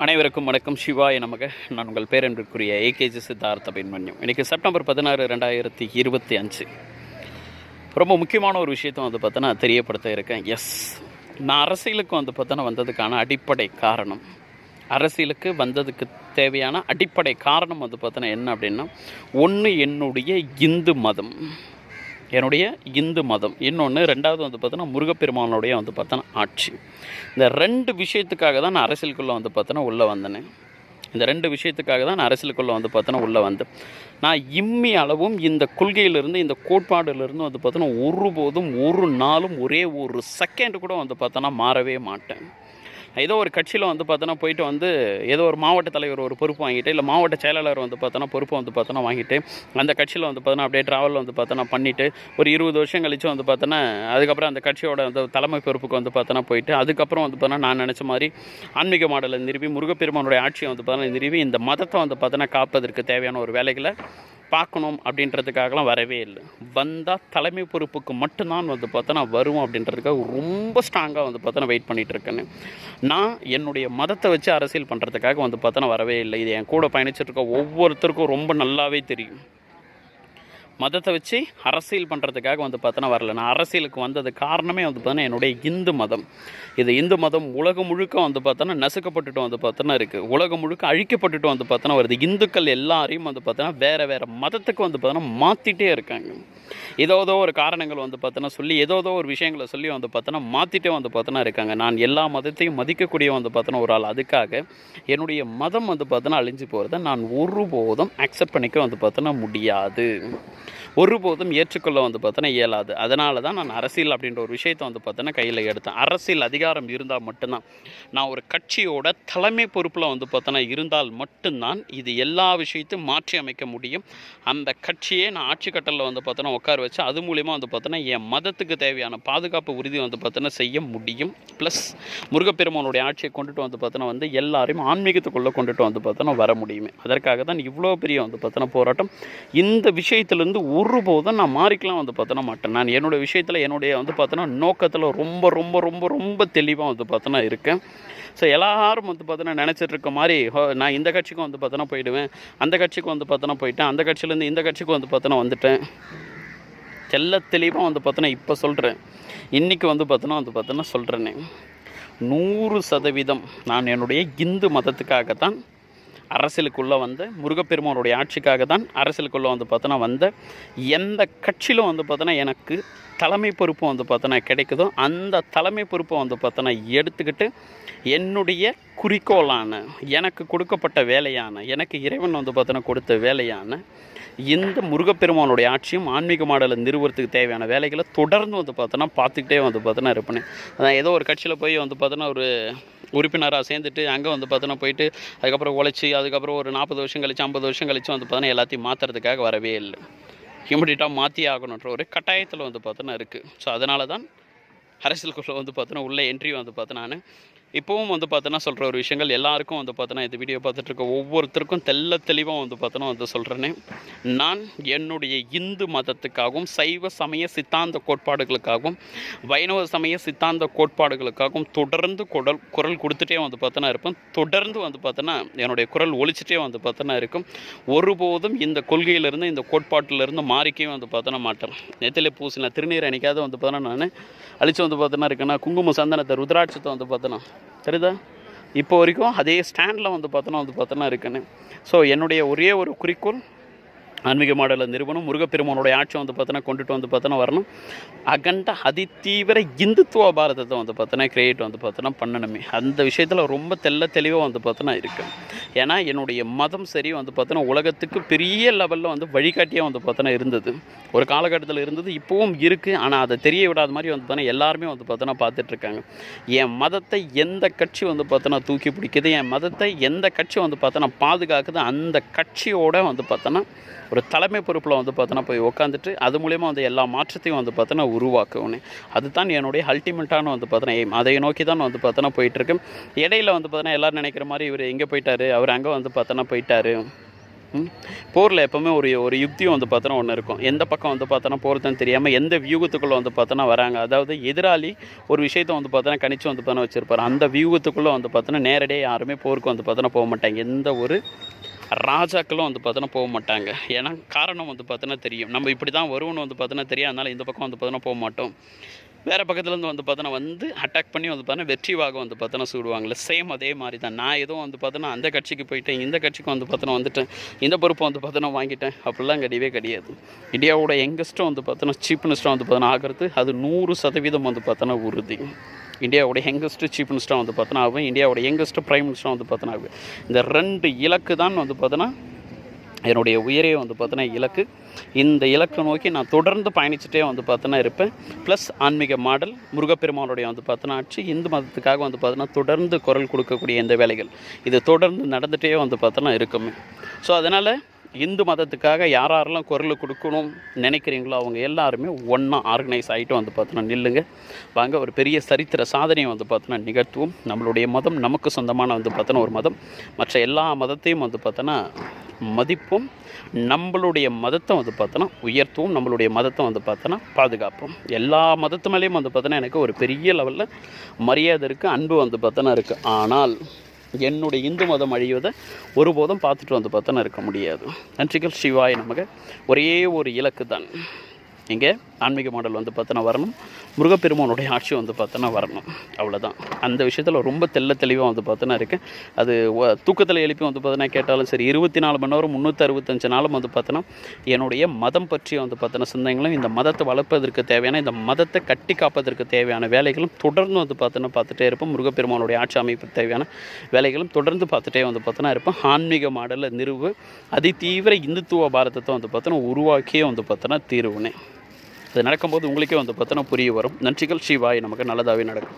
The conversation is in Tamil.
அனைவருக்கும் வணக்கம். சிவாய நமக. நான் உங்கள் பேரன்பிற்குரிய ஏகேஜி சித்தார்த்த பின்மன்யம் இன்றைக்கி செப்டம்பர் பதினாறு ரெண்டாயிரத்தி இருபத்தி அஞ்சு. ரொம்ப முக்கியமான ஒரு விஷயத்தை வந்து பார்த்தோன்னா தெரியப்படுத்த இருக்கேன். எஸ் நான் அரசியலுக்கு வந்து பார்த்தோன்னா வந்ததுக்கான அடிப்படை காரணம். அரசியலுக்கு வந்ததுக்கு தேவையான அடிப்படை காரணம் வந்து பார்த்தோன்னா என்ன அப்படின்னா ஒன்று என்னுடைய இந்து மதம். என்னுடைய இந்து மதம். இன்னொன்று ரெண்டாவது வந்து பார்த்தோன்னா முருகப்பெருமானுடைய வந்து பார்த்தோன்னா ஆட்சி. இந்த ரெண்டு விஷயத்துக்காக தான் நான் அரசியலுக்குள்ளே வந்து பார்த்தோன்னா உள்ளே வந்தேன். இந்த ரெண்டு விஷயத்துக்காக தான் நான் அரசியலுக்குள்ளே வந்து பார்த்தோன்னா உள்ளே வந்தேன். நான் இம்மி அளவும் இந்த கொள்கையிலிருந்து இந்த கோட்பாடுலேருந்து வந்து பார்த்தோன்னா ஒருபோதும் ஒரு நாளும் ஒரே ஒரு செகண்ட் கூட வந்து பார்த்தோன்னா மாறவே மாட்டேன். ஏதோ ஒரு கட்சியில் வந்து பார்த்தோன்னா போயிட்டு வந்து ஏதோ ஒரு மாவட்ட தலைவர் ஒரு பொறுப்பு வாங்கிட்டு இல்லை மாவட்ட செயலாளர் வந்து பார்த்தோன்னா பொறுப்பு வந்து பார்த்தோன்னா வாங்கிட்டு அந்த கட்சியில் வந்து பார்த்தோன்னா அப்படியே ட்ராவல் வந்து பார்த்தோன்னா பண்ணிவிட்டு ஒரு இருபது வருஷம் கழிச்சு வந்து பார்த்தோன்னா அதுக்கப்புறம் அந்த கட்சியோட அந்த தலைமை பொறுப்புக்கு வந்து பார்த்தோன்னா போயிட்டு அதுக்கப்புறம் வந்து பார்த்தோன்னா நான் நினச்ச மாதிரி ஆன்மீக மாடலை நிறுவி முருகப்பெருமானுடைய ஆட்சியை வந்து பார்த்தோன்னா நிறுவி இந்த மதத்தை வந்து பார்த்தோன்னா காப்பதற்கு தேவையான ஒரு வேலைகளை பார்க்கணும் அப்படின்றதுக்காகலாம் வரவே இல்லை. வந்தால் தலைமை பொறுப்புக்கு மட்டும்தான் வந்து பார்த்தோன்னா வருவோம் அப்படின்றதுக்காக ரொம்ப ஸ்ட்ராங்காக வந்து பார்த்தோன்னா வெயிட் பண்ணிகிட்ருக்கேன்னு நான் என்னுடைய மதத்தை வச்சு அரசியல் பண்ணுறதுக்காக வந்து பார்த்தோன்னா வரவே இல்லை. இது என் கூட பயணிச்சுட்டு ஒவ்வொருத்தருக்கும் ரொம்ப நல்லாவே தெரியும். மதத்தை வச்சு அரசியல் பண்ணுறதுக்காக வந்து பார்த்தோன்னா வரல. நான் அரசியலுக்கு வந்தது காரணமே வந்து பார்த்தோன்னா என்னுடைய இந்து மதம். இது இந்து மதம் உலகம் முழுக்க வந்து பார்த்தோன்னா நசுக்கப்பட்டுட்டு வந்து பார்த்தோன்னா இருக்குது உலகம் முழுக்க அழிக்கப்பட்டுட்டு வந்து பார்த்தோன்னா வருது. இந்துக்கள் எல்லாரையும் வந்து பார்த்தோன்னா வேறு வேறு மதத்துக்கு வந்து பார்த்தோன்னா மாற்றிட்டே இருக்காங்க. ஏதோ ஏதோ ஒரு காரணங்கள் வந்து பார்த்தோன்னா சொல்லி ஏதோ ஒரு விஷயங்களை சொல்லி வந்து பார்த்தோன்னா மாற்றிட்டே வந்து பார்த்தோன்னா இருக்காங்க. நான் எல்லா மதத்தையும் மதிக்கக்கூடிய வந்து பார்த்தோன்னா ஒரு ஆள். அதுக்காக என்னுடைய மதம் வந்து பார்த்தோன்னா அழிஞ்சு போகிறத நான் ஒருபோதும் அக்செப்ட் பண்ணிக்க வந்து பார்த்தோன்னா முடியாது. ஒருபோதும் ஏற்றுக்கொள்ள வந்து பார்த்தோன்னா இயலாது. அதனால தான் நான் அரசியல் அப்படின்ற ஒரு விஷயத்தை வந்து பார்த்தோன்னா கையில் எடுத்தேன். அரசியல் அதிகாரம் இருந்தால் மட்டும்தான். நான் ஒரு கட்சியோட தலைமை பொறுப்பில் வந்து பார்த்தோன்னா இருந்தால் மட்டும்தான் இது எல்லா விஷயத்தையும் மாற்றி அமைக்க முடியும். அந்த கட்சியே நான் ஆட்சி கட்டலில் வந்து பார்த்தோன்னா உட்கார வச்சு அது மூலிமா வந்து பார்த்தோன்னா என் மதத்துக்கு தேவையான பாதுகாப்பு உறுதி வந்து பார்த்தோன்னா செய்ய முடியும். ப்ளஸ் முருகப்பெருமானுடைய ஆட்சியை கொண்டுட்டு வந்து பார்த்தோன்னா வந்து எல்லாரையும் ஆன்மீகத்துக்குள்ளே கொண்டுட்டு வந்து பார்த்தோன்னா வர முடியுமே. அதற்காக தான் இவ்வளோ பெரிய வந்து பார்த்தோன்னா போராட்டம். இந்த விஷயத்துலேருந்து ஒருபோதும் நான் மாறிக்கலாம் வந்து பார்த்தோன்னா மாட்டேன். நான் என்னுடைய விஷயத்தில் என்னுடைய வந்து பார்த்தோன்னா நோக்கத்தில் ரொம்ப ரொம்ப ரொம்ப ரொம்ப தெளிவாக வந்து பார்த்தோன்னா இருக்கேன். ஸோ எல்லாரும் வந்து பார்த்தோன்னா நினச்சிட்டு இருக்க மாதிரி ஹோ, நான் இந்த கட்சிக்கும் வந்து பார்த்தோன்னா போயிடுவேன். அந்த கட்சிக்கு வந்து பார்த்தோன்னா போயிட்டேன். அந்த கட்சியிலேருந்து இந்த கட்சிக்கு வந்து பார்த்தோன்னா வந்துட்டேன். தெல்ல தெளிவாக வந்து பார்த்தோன்னா இப்போ சொல்கிறேன் இன்றைக்கி வந்து பார்த்தோன்னா வந்து பார்த்தோன்னா சொல்கிறேனே நூறு சதவீதம் நான் என்னுடைய இந்து மதத்துக்காகத்தான் அரசியலுக்குள்ளே வந்து முருகப்பெருமானுடைய ஆட்சிக்காக தான் அரசியலுக்குள்ளே வந்து பார்த்தோன்னா வந்த எந்த கட்சியிலும் வந்து பார்த்தோன்னா எனக்கு தலைமை பொறுப்பு வந்து பார்த்தோன்னா கிடைக்குதோ அந்த தலைமை பொறுப்பை வந்து பார்த்தோன்னா எடுத்துக்கிட்டு என்னுடைய குறிக்கோளான எனக்கு கொடுக்கப்பட்ட வேலையான எனக்கு இறைவன் வந்து பார்த்தோன்னா கொடுத்த வேலையான இந்த முருகப்பெருமானுடைய ஆட்சியும் ஆன்மீக மாடலை நிறுவனத்துக்கு தேவையான வேலைகளை தொடர்ந்து வந்து பார்த்தோன்னா பார்த்துக்கிட்டே வந்து பார்த்தோன்னா இருப்பேன். அதான் ஏதோ ஒரு கட்சியில் போய் வந்து பார்த்தோன்னா ஒரு உறுப்பினராக சேர்ந்துட்டு அங்கே வந்து பார்த்தோன்னா போயிட்டு அதுக்கப்புறம் உழைச்சி அதுக்கப்புறம் ஒரு நாற்பது வருஷம் கழிச்சு ஐம்பது வருஷம் கழிச்சு வந்து பார்த்தோன்னா எல்லாத்தையும் மாற்றுறதுக்காக வரவே இல்லை. இமிடியட்டாக மாற்றி ஆகணுன்ற ஒரு கட்டாயத்தில் வந்து பார்த்தோன்னா இருக்குது ஸோ அதனால தான் அரசியலுக்குள்ளே வந்து பார்த்தோன்னா உள்ளே என்ட்ரி வந்து பார்த்தோன்னா நான் இப்போவும் வந்து பார்த்தோன்னா சொல்கிற ஒரு விஷயங்கள் எல்லாருக்கும் வந்து பார்த்தோன்னா இந்த வீடியோ பார்த்துட்டு இருக்க ஒவ்வொருத்தருக்கும் தெல்ல தெளிவாக வந்து பார்த்தோன்னா வந்து சொல்கிறேனே நான் என்னுடைய இந்து மதத்துக்காகவும் சைவ சமய சித்தாந்த கோட்பாடுகளுக்காகவும் வைணவ சமய சித்தாந்த கோட்பாடுகளுக்காகவும் தொடர்ந்து குரல் குரல் கொடுத்துட்டே வந்து பார்த்தோன்னா இருப்பேன் தொடர்ந்து வந்து பார்த்தோன்னா என்னுடைய குரல் ஒழிச்சிட்டே வந்து பார்த்தோன்னா இருக்கும் ஒருபோதும் இந்த கொள்கையிலிருந்து இந்த கோட்பாட்டிலிருந்து மாறிக்கவே வந்து பார்த்தோன்னா மாட்டேன் நெத்தில பூசினா திருநீர் அணிக்காத வந்து பார்த்தோன்னா நான் அழிச்சு வந்து பார்த்தோன்னா இருக்கேன்னா குங்கும சந்தனத்தை ருத்ராட்சத்தை வந்து பார்த்தோன்னா தெரியுதா? இப்போ வரைக்கும் அதே ஸ்டாண்டில் வந்து பார்த்தோன்னா வந்து பார்த்தோன்னா இருக்குன்னு. ஸோ என்னுடைய ஒரே ஒரு குறிக்கோள் ஆன்மீக மாடல நிறுவனம் முருகப்பெருமானுடைய ஆட்சி வந்து பார்த்தோன்னா கொண்டுட்டு வந்து பார்த்தோன்னா வரணும். அகண்ட அதிதீவிர இந்துத்துவ பாரதத்தை வந்து பார்த்தோன்னா கிரியேட் வந்து பார்த்தோன்னா பண்ணணுமே. அந்த விஷயத்தில் ரொம்ப தெள்ள தெளிவாக வந்து பார்த்தோன்னா இருக்குது ஏன்னா என்னுடைய மதம் சரி வந்து பார்த்தோன்னா உலகத்துக்கு பெரிய லெவலில் வந்து வழிகாட்டியாக வந்து பார்த்தோன்னா இருந்தது. ஒரு காலகட்டத்தில் இருந்தது இப்போவும் இருக்குது ஆனால் அதை தெரிய விடாத மாதிரி வந்து பார்த்தோன்னா எல்லாருமே வந்து பார்த்தோன்னா பார்த்துட்ருக்காங்க என் மதத்தை எந்த கட்சி வந்து பார்த்தோன்னா தூக்கி பிடிக்குது? என் மதத்தை எந்த கட்சி வந்து பார்த்தோன்னா பாதுகாக்குது? அந்த கட்சியோட வந்து பார்த்தோன்னா ஒரு தலைமை பொறுப்பில் வந்து பார்த்தோன்னா போய் உட்காந்துட்டு அது மூலயமா வந்து எல்லா மாற்றத்தையும் வந்து பார்த்தோன்னா உருவாக்கணும் அதுதான் என்னுடைய அல்டிமேட்டான வந்து பார்த்தோன்னா எய்ம் அதை நோக்கி தான் வந்து பார்த்தோன்னா போயிட்டுருக்கு இடையில வந்து பார்த்தோன்னா எல்லோரும் நினைக்கிற மாதிரி இவர் எங்கே போயிட்டாரு அவர் அங்கே வந்து பார்த்தோன்னா போயிட்டாரு போரில் எப்போவுமே ஒரு ஒரு யுக்தியும் வந்து பார்த்தோன்னா ஒன்று இருக்கும் எந்த பக்கம் வந்து பார்த்தோன்னா போகிறதுன்னு தெரியாமல் எந்த வியூகத்துக்குள்ளே வந்து பார்த்தோன்னா வராங்க அதாவது எதிராளி ஒரு விஷயத்தை வந்து பார்த்தோன்னா கணிச்சு வந்து பார்த்தோன்னா வச்சுருப்பாரு அந்த வியூகத்துக்குள்ளே வந்து பார்த்தோன்னா நேரடியாக யாருமே போருக்கு வந்து பார்த்தோன்னா போக மாட்டாங்க எந்த ஒரு ராஜாக்களும் வந்து பார்த்தோன்னா போக மாட்டாங்க ஏன்னா காரணம் வந்து பார்த்தோன்னா தெரியும் நம்ம இப்படி தான் வருவோம்னு வந்து பார்த்தோன்னா தெரியும் அதனால் இந்த பக்கம் வந்து பார்த்தோன்னா போக மாட்டோம் வேறு பக்கத்துலேருந்து வந்து பார்த்தோன்னா வந்து அட்டாக் பண்ணி வந்து பார்த்தோன்னா வெற்றி வாகம் வந்து பார்த்தோன்னா சூடுவாங்கள்ல சேம் அதே மாதிரி தான் நான் எதுவும் வந்து பார்த்தோன்னா அந்த கட்சிக்கு போயிட்டேன் இந்த கட்சிக்கு வந்து பார்த்தோன்னா வந்துட்டேன் இந்த பொறுப்பை வந்து பார்த்தோன்னா வாங்கிட்டேன் அப்படிலாம் கிடையவே கிடையாது இந்தியாவோட யங்கஸ்ட்டும் வந்து பார்த்தோன்னா சீப்னஸ்ட்டாக வந்து பார்த்தோன்னா ஆகிறது அது நூறு சதவீதம் வந்து பார்த்தோன்னா உறுதி இந்தியாவோட யங்கஸ்ட் சீஃப் மினிஸ்டராக வந்து பார்த்தோன்னா ஆகும் இந்தியாவோட யங்கஸ்ட் பிரைம் மினிஸ்டராக வந்து பார்த்தோன்னா ஆகும் இந்த ரெண்டு இலக்கு தான் வந்து பார்த்தோன்னா என்னுடைய உயரே வந்து பார்த்தோன்னா இலக்கு. இந்த இலக்கை நோக்கி நான் தொடர்ந்து பயணிச்சுட்டே வந்து பார்த்தோன்னா இருப்பேன். ப்ளஸ் ஆன்மீக மாடல் முருகப்பெருமானுடைய வந்து பார்த்தோன்னா ஆட்சி இந்து மதத்துக்காக வந்து பார்த்தோன்னா தொடர்ந்து குரல் கொடுக்கக்கூடிய இந்த வேலைகள். இது தொடர்ந்து நடந்துகிட்டே வந்து பார்த்தோன்னா இருக்குமே. ஸோ அதனால் இந்து மதத்துக்காக யார் யாரெல்லாம் குரல் கொடுக்கணும் நினைக்கிறீங்களோ அவங்க எல்லாருமே ஒன்றா ஆர்கனைஸ் ஆகிட்டு வந்து பார்த்தோன்னா நில்லுங்க. வாங்க ஒரு பெரிய சரித்திர சாதனையை வந்து பார்த்தோன்னா நிகழ்த்துவோம். நம்மளுடைய மதம் நமக்கு சொந்தமான வந்து பார்த்தோன்னா ஒரு மதம். மற்ற எல்லா மதத்தையும் வந்து பார்த்தோன்னா மதிப்போம். நம்மளுடைய மதத்தை வந்து பார்த்தோன்னா உயர்த்துவோம். நம்மளுடைய மதத்தை வந்து பார்த்தோன்னா பாதுகாப்போம். எல்லா மதத்து மேலேயும் வந்து பார்த்தோன்னா எனக்கு ஒரு பெரிய லெவலில் மரியாதை இருக்குது அன்பு வந்து பார்த்தோன்னா இருக்குது ஆனால் என்னுடைய இந்து மதம் அழிவதை ஒருபோதும் பார்த்துட்டு வந்து பார்த்தோன்னா இருக்க முடியாது. நன்றிகள் சிவாய் நமக்கு ஒரே ஒரு இலக்கு தான் இங்கே ஆன்மீக மாடல் வந்து பார்த்தோன்னா வரணும் முருகப்பெருமானுடைய ஆட்சி வந்து பார்த்தோன்னா வரணும் அவ்வளோதான் அந்த விஷயத்தில் ரொம்ப தெள்ள தெளிவாக வந்து பார்த்தோன்னா இருக்கேன் அது தூக்கத்தில் எழுப்பி வந்து பார்த்தோன்னா கேட்டாலும் சரி இருபத்தி நாலு மணி நேரம் முந்நூற்றி அறுபத்தஞ்சு நாளும் வந்து பார்த்தோன்னா என்னுடைய மதம் பற்றிய வந்து பார்த்தோன்னா சிந்தனைகளும் இந்த மதத்தை வளர்ப்பதற்கு தேவையான இந்த மதத்தை கட்டி காப்பதற்கு தேவையான வேலைகளும் தொடர்ந்து வந்து பார்த்தோன்னா பார்த்துட்டே இருப்போம் முருகப்பெருமானுடைய ஆட்சி அமைப்புக்கு தேவையான வேலைகளும் தொடர்ந்து பார்த்துட்டே வந்து பார்த்தோன்னா இருப்போம் ஆன்மீக மாடலில் நிறுவு அதிதீவிர இந்துத்துவ பாரதத்தை வந்து பார்த்தோன்னா உருவாக்கியே வந்து பார்த்தோன்னா தீர்வுனே அது நடக்கும்போது உங்களுக்கே வந்து பார்த்தோன்னா புரிய வரும். நன்றிகள். சிவாய் நமக்கு நல்லதாகவே நடக்கும்